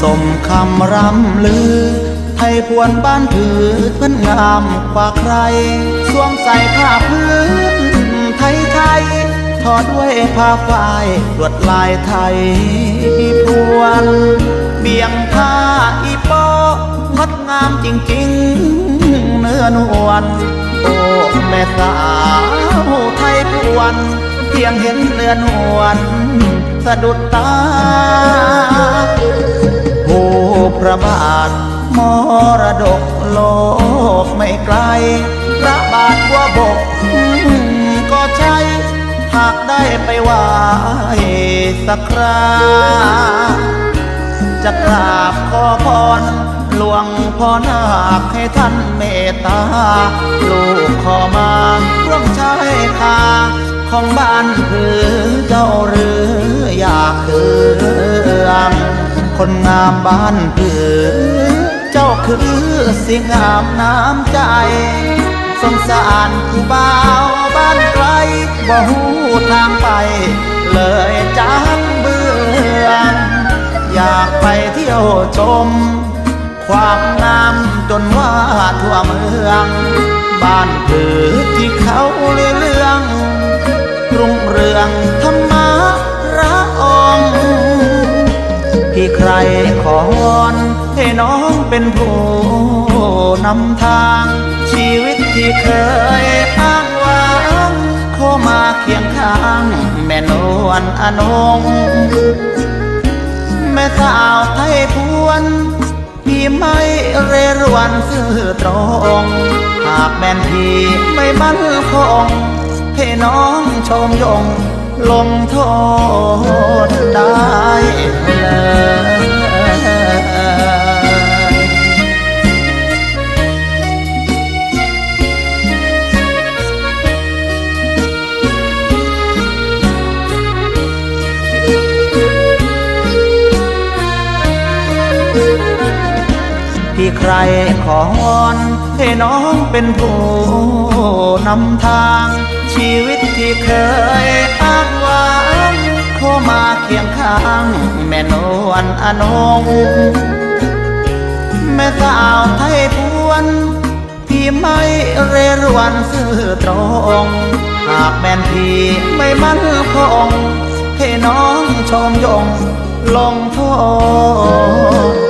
สมคำร่ำลือไทยพวนบ้านผือเพื่อนงามกว่าใคร สวมใส่ผ้าพื้นไทยไทยทอด้วยผ้าฝ้ายลวดลายไทยพวน เบี่ยงผ้าอีโปงดงามจริงๆ เนื้อนวลโอ้แม่สาวไทยพวน เพียงเห็นเรือนวน สะดุดตาโอ้พระบาทมรดกโลกไม่ไกล พระบาทว่าบก ก็ใช่หากได้ไปไหวสักคราจะกราบขอพรหลวงพ่อนาคให้ท่านเมตตา ลูกขอมาร่วมใช้คาของบ้านคือเจ้าหรือ คนงามบ้านคือเจ้าคือสิ่งงามน้ำใจ สงสารผู้บ่าวบ้านไกลบ่หูทางไป เลยจักเบื่ออยากไปเที่ยวชม ความงามจนว่าทั่วเมือง บ้านผือที่เขาเรื่องรุ่งเรือง ใครขอวอนให้น้องเป็นผู้นำทาง ชีวิตที่เคยอ้างว้างเข้ามาเคียงข้าง แม่นวลอนง แม่สาวไทยพวนพี่ไม่เรรวนซื่อตรง หากแม่นพี่ไม่มั่นคงให้น้องชมยงลงโทษ ใครขอวอนให้น้องเป็นผู้นำทาง ชีวิตที่เคยอ้างว้างเข้ามาเคียงข้าง แม่นวลอนงแม่สาวไทยพวนพี่ไม่เรรวนซื่อตรง หากแม่นพี่ไม่มั่นคงให้น้องชมยงลงโทษ